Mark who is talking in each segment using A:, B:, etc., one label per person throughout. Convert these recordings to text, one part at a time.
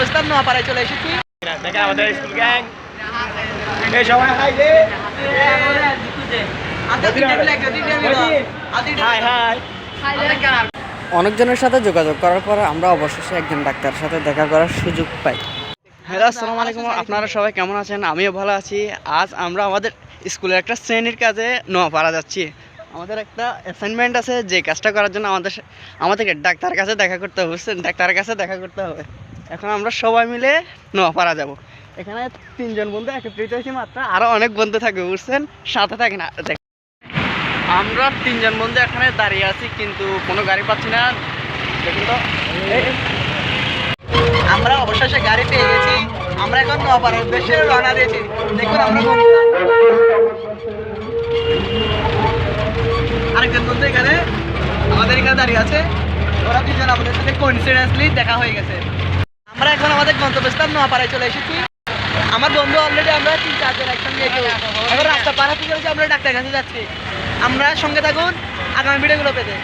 A: গন্তব্যস্থান নোয়াপাড়ায় চলে এসেছি।
B: দেখেন আমাদের স্কুল গ্যাং। এই সবাই হাই রে। হাই হাই
C: অনেকজনের সাথে যোগাযোগ করার পর আমরা অবশেষে একজন ডাক্তারের সাথে দেখা করার সুযোগ পাই। হ্যালো আসসালামু আলাইকুম। আপনারা সবাই কেমন আছেন? আমিও ভালো আছি। আজ আমরা আমাদের স্কুলের একটা শ্রেণির কাজে নোয়াপাড়া যাচ্ছি। আমাদের একটা অ্যাসাইনমেন্ট আছে যে কাজটা করার জন্য আমাদের আমাদেরকে ডাক্তারের কাছে দেখা করতে হবে ডাক্তারের কাছে দেখা করতে হবে। এখন আমরা সবাই মিলে নোয়াপাড়া যাব। এখানে তিনজন বন্ধু একত্রিত হয়েছি মাত্র আরও অনেক বন্ধু থাকবে, বুঝছেন? সাথে থাকে না আমরা তিনজন বন্ধু এখানে দাঁড়িয়ে আছি, কিন্তু কোনো গাড়ি পাচ্ছি না। দেখুন তো।
A: আমরা অবশেষে গাড়ি পেয়ে গেছি। আমরা এখন নোয়াপাড়ার উদ্দেশ্যে রওনা দিয়েছি। দেখুন আমরা আরেকজন বন্ধু এখানে, আমাদের এখানে দাঁড়িয়ে আছে। ওরা দুজন আমাদের সাথে কনসিডেন্সলি দেখা হয়ে গেছে। আমরা এখন আমাদের গন্তব্যস্থান নোয়াপাড়ায় চলে এসেছি। আমার বন্ধু অলরেডি আমরা তিন চারজন একসঙ্গে এখন রাস্তা পার হতে চলেছি আমরা ডাক্তার কাছে যাচ্ছি। আমরা সঙ্গে থাকুন আগামী ভিডিওগুলো পেতে।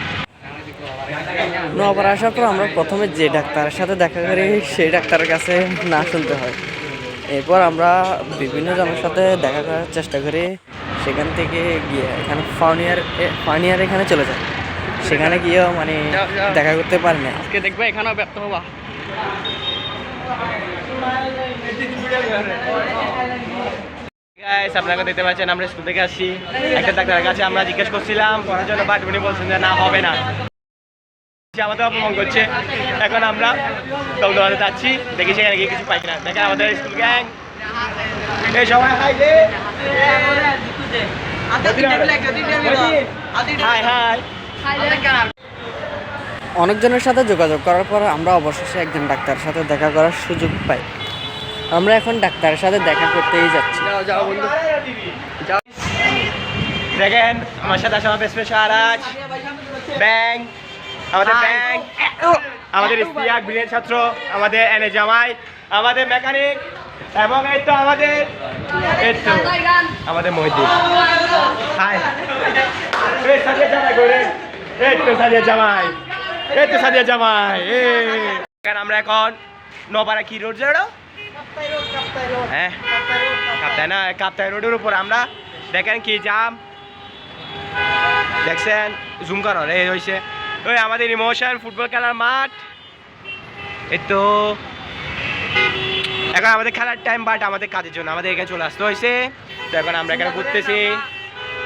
C: নোয়াপাড়া আসার পর আমরা প্রথমে যে ডাক্তারের সাথে দেখা করি সেই ডাক্তারের কাছে না শুনতে হয়। এরপর আমরা বিভিন্ন জনের সাথে দেখা করার চেষ্টা করি। সেখান থেকে গিয়ে এখানে ফার্নিয়ার ফার্নিয়ার এখানে চলে যায়। সেখানে গিয়েও মানে। দেখা করতে পারি না
A: আজকে দেখবে এখানেও ব্যর্থ হবা।
B: আপনারা দেখতে পাচ্ছেন আমরা স্কুল থেকে আসছি। একটা ডাক্তারের কাছে আমরা জিজ্ঞেস করছিলাম পড়ার জন্য বাট উনি বলছেন যে না হবে না। আমাদের অপমান করছে। এখন আমরা দৌড়াতে যাচ্ছি। দেখি সেখানে গিয়ে কিছু পাই কিনা। দেখেন আমাদের স্কুল গ্যাং। এই সবাই হাই রে হাই হাই
C: অনেকজনের সাথে যোগাযোগ করার পর আমরা অবশেষে একজন ডাক্তারের সাথে দেখা করার সুযোগ পাই। আমরা এখন ডাক্তারের সাথে দেখা করতেই যাচ্ছি।
A: যাও যাও
B: দেখেন আমার সাথে আছে আমার বেস্ট ফ্রেন্ড সারাজ। ব্যাং আমাদের ব্যাং। আমাদের ইস্তিয়াক ব্রিলিয়ান ছাত্র আমাদের এনে জামাই আমাদের মেকানিক এবং এই তো আমাদের এই তো আমাদের মহিদ্দিন। হাই এই জামাই করে এই তো সাদিয়া জামাই। এই তো সাদিয়া জামাই এই। কারণ আমরা এখন নপাড়া কি রোড হ্যাঁ কাপ্তাই না কাপ্তাই রোডের উপর আমরা দেখেন কি জাম। দেখছেন? জুম করো এই হয়েছে ওই আমাদের ইমোশন ফুটবল খেলার মাঠ। এই তো। এখন আমাদের খেলার টাইম বাট আমাদের কাজের জন্য আমাদের এখানে চলে আসতে হয়েছে তো এখন আমরা এখানে ঘুরতেছি।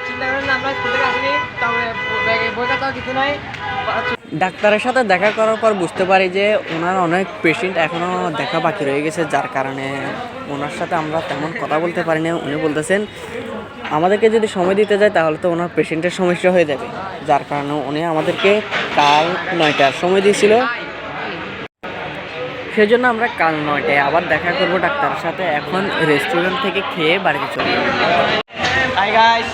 A: চিন্তা করেন আমরা স্কুল থেকে আসিনি তবে বই খাতাও কিছু নাই।
C: ডাক্তারের সাথে দেখা করার পর বুঝতে পারি যে ওনার অনেক পেশেন্ট এখনও দেখা বাকি রয়ে গেছে, যার কারণে ওনার সাথে আমরা তেমন কথা বলতে পারি না। উনি বলতেছেন, আমাদেরকে যদি সময় দিতে যায় তাহলে তো ওনার পেশেন্টের সমস্যা হয়ে যাবে। যার কারণে উনি আমাদেরকে কাল নয়টার সময় দিয়েছিল। সেজন্য আমরা কাল নয়টায় আবার দেখা করব ডাক্তারের সাথে। এখন রেস্টুরেন্ট থেকে খেয়ে বাড়িতে চলে যাব।
B: গাইস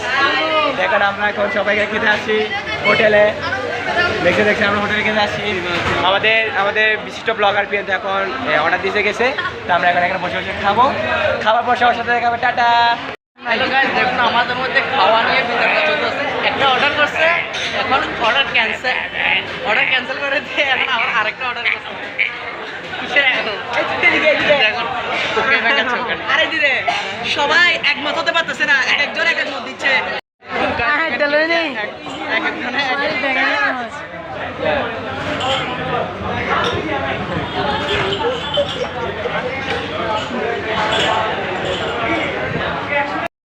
B: দেখেন আমরা এখন সবাইকে খেতে আসি হোটেলে। দেখতে দেখতে আমরা হোটেলে খেতে আসছি আমাদের আমাদের বিশিষ্ট ব্লগার পিএন এখন অর্ডার দিতে গেছে। তো আমরা এখন এখানে বসে বসে খাব। খাবার পর সবার সাথে দেখাবে টাটা।
A: দেখুন আমাদের মধ্যে খাওয়া নিয়ে বিতর্ক চলতেছে। একটা অর্ডার করছে এখন অর্ডার ক্যান্সেল অর্ডার ক্যান্সেল করে দিয়ে এখন আবার আরেকটা অর্ডার করছে। সবাই একমত হতে পারতেছে না।